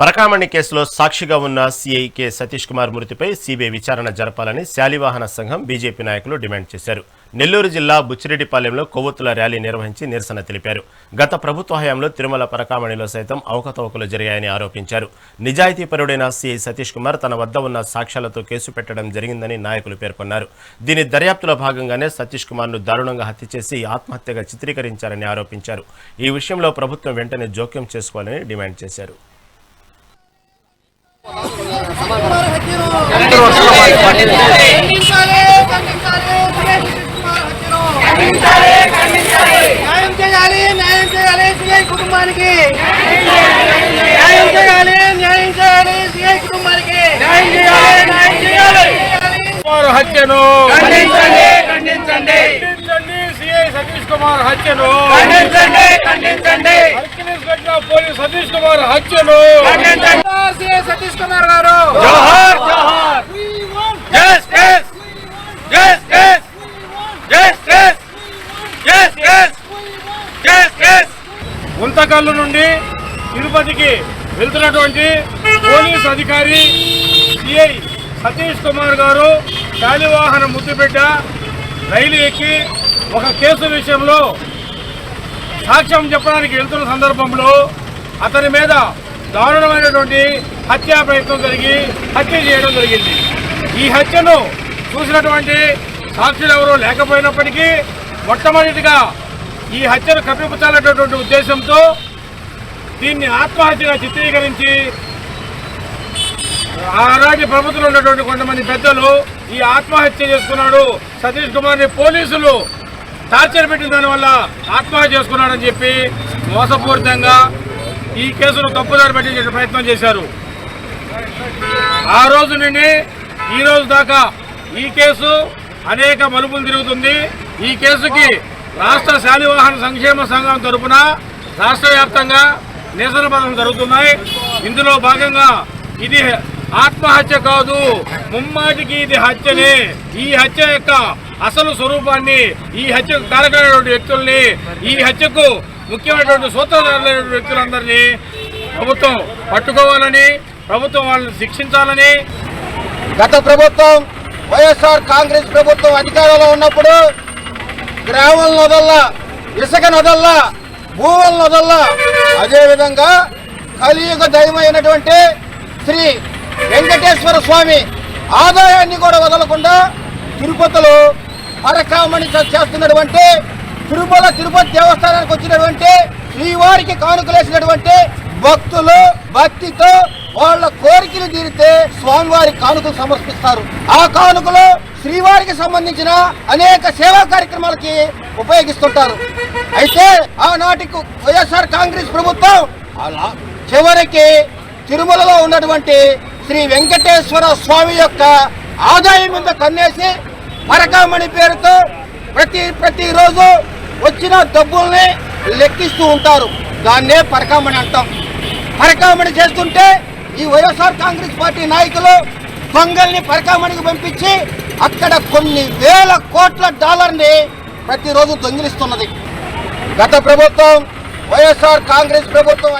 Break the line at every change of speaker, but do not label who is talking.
పరకామణి కేసులో సాక్షిగా ఉన్న సీఐ కె సతీష్ కుమార్ మృతిపై సీబీఐ విచారణ జరపాలని శాలివాహన సంఘం బీజేపీ నాయకులు డిమాండ్ చేశారు. నెల్లూరు జిల్లా బుచ్చిరెడ్డిపాలెంలో కొవ్వొత్తుల ర్యాలీ నిర్వహించి నిరసన తెలిపారు. గత ప్రభుత్వ హయాంలో తిరుమల పరకామణిలో సైతం అవకతవకలు జరిగాయని ఆరోపించారు. నిజాయితీపరుడైన సీఐ సతీష్ కుమార్ తన వద్ద ఉన్న సాక్ష్యాలతో కేసు పెట్టడం జరిగిందని నాయకులు పేర్కొన్నారు. దీని దర్యాప్తులో భాగంగానే సతీష్ కుమార్ను దారుణంగా హత్య చేసి ఆత్మహత్యగా చిత్రీకరించారని ఆరోపించారు. ఈ విషయంలో ప్రభుత్వం వెంటనే జోక్యం చేసుకోవాలని డిమాండ్ చేశారు.
న్యాయం చేయాలి న్యాయం చేయాలి సిఐ కుటుంబానికి న్యాయం చేయాలి న్యాయం చేయాలి సిఐ కుటుంబానికి న్యాయం చేయాలి న్యాయం చేయాలి
కుమార్ హత్యను.
ఖండించండి ఖండించండి.
ఖండించండి. సిఐ సతీష్ కుమార్ హత్యను.
ఖండించండి ఖండించండి.
పోలీస్ సతీష్ కుమార్ హత్యను.
సతీష్ కుమార్ గారు.
గుంతకల్లు నుండి తిరుపతికి వెళ్తున్నటువంటి పోలీస్ అధికారి సిఐ సతీష్ కుమార్ గారు శాలివాహన ముద్దుబిడ్డ రైలు ఎక్కి ఒక కేసు విషయంలో సాక్ష్యం చెప్పడానికి వెళ్తున్న సందర్భంలో అతని మీద దారుణమైనటువంటి హత్యా ప్రయత్నం జరిగి హత్య చేయడం జరిగింది. ఈ హత్యను చూసినటువంటి సాక్షులు ఎవరూ లేకపోయినప్పటికీ మొట్టమొదటిగా ఈ హత్యను కప్పిపుచ్చాలనేటటువంటి ఉద్దేశంతో దీన్ని ఆత్మహత్యగా చిత్రీకరించి ఆనాటి ప్రభుత్వంలో ఉన్నటువంటి కొంతమంది పెద్దలు ఈ ఆత్మహత్య చేసుకున్నాడు సతీష్ కుమార్ని పోలీసులు టార్చర్ పెట్టిన దానివల్ల ఆత్మహత్య చేసుకున్నాడని చెప్పి మోసపూరితంగా ఈ కేసును తప్పుదారి పట్టించే ప్రయత్నం చేశారు. ఆ రోజు నుండి ఈ రోజు దాకా ఈ కేసు అనేక మలుపులు తిరుగుతుంది. ఈ కేసుకి రాష్ట్ర శాలివాహన సంక్షేమ సంఘం తరపున రాష్ట్ర వ్యాప్తంగా నిరసన జరుగుతున్నాయి. ఇందులో భాగంగా ఇది ఆత్మహత్య కాదు ముమ్మాటికి ఇది హత్యనే. ఈ హత్య యొక్క అసలు స్వరూపాన్ని ఈ హత్యకు కారకులైనటువంటి వ్యక్తుల్ని ఈ హత్యకు ముఖ్యమైనటువంటి సూత్రధారులైనటువంటి వ్యక్తులందరినీ ప్రభుత్వం పట్టుకోవాలని ప్రభుత్వం వాళ్ళని శిక్షించాలని
గత ప్రభుత్వం వైఎస్ఆర్ కాంగ్రెస్ ప్రభుత్వం అధికారంలో ఉన్నప్పుడు గ్రామం నొదల్లా ఇసుక నొదల్లా భూముల నొదల్లా అదేవిధంగా కలియుగ దైవమైనటువంటి శ్రీ వెంకటేశ్వర స్వామి ఆదాయాన్ని కూడా వదలకుండా తిరుపతిలో పరకామణి చేస్తున్నటువంటి తిరుమల తిరుపతి దేవస్థానానికి వచ్చినటువంటి శ్రీవారికి కానుకలేసినటువంటి భక్తులు భక్తితో వాళ్ళ కోరికలు తీరితే స్వామివారి కానుకలు సమర్పిస్తారు. ఆ కానుకలు శ్రీవారికి సంబంధించిన అనేక సేవా కార్యక్రమాలకి ఉపయోగిస్తుంటారు. అయితే ఆనాటికి వైఎస్ఆర్ కాంగ్రెస్ ప్రభుత్వం అలా చివరికి తిరుమలలో ఉన్నటువంటి శ్రీ వెంకటేశ్వర స్వామి యొక్క ఆదాయం మీద కన్నేసి మరకామణి పేరుతో ప్రతి ప్రతిరోజు వచ్చిన డబ్బుల్ని లెక్కిస్తూ ఉంటారు. దాన్నే పరకామణి అంటాం. పరకామణి చేస్తుంటే ఈ వైఎస్ఆర్ కాంగ్రెస్ పార్టీ నాయకులు దొంగల్ని పరకామణికి పంపించి అక్కడ కొన్ని వేల కోట్ల డాలర్ని ప్రతిరోజు దొంగిలిస్తున్నది. గత ప్రభుత్వం వైఎస్ఆర్ కాంగ్రెస్ ప్రభుత్వం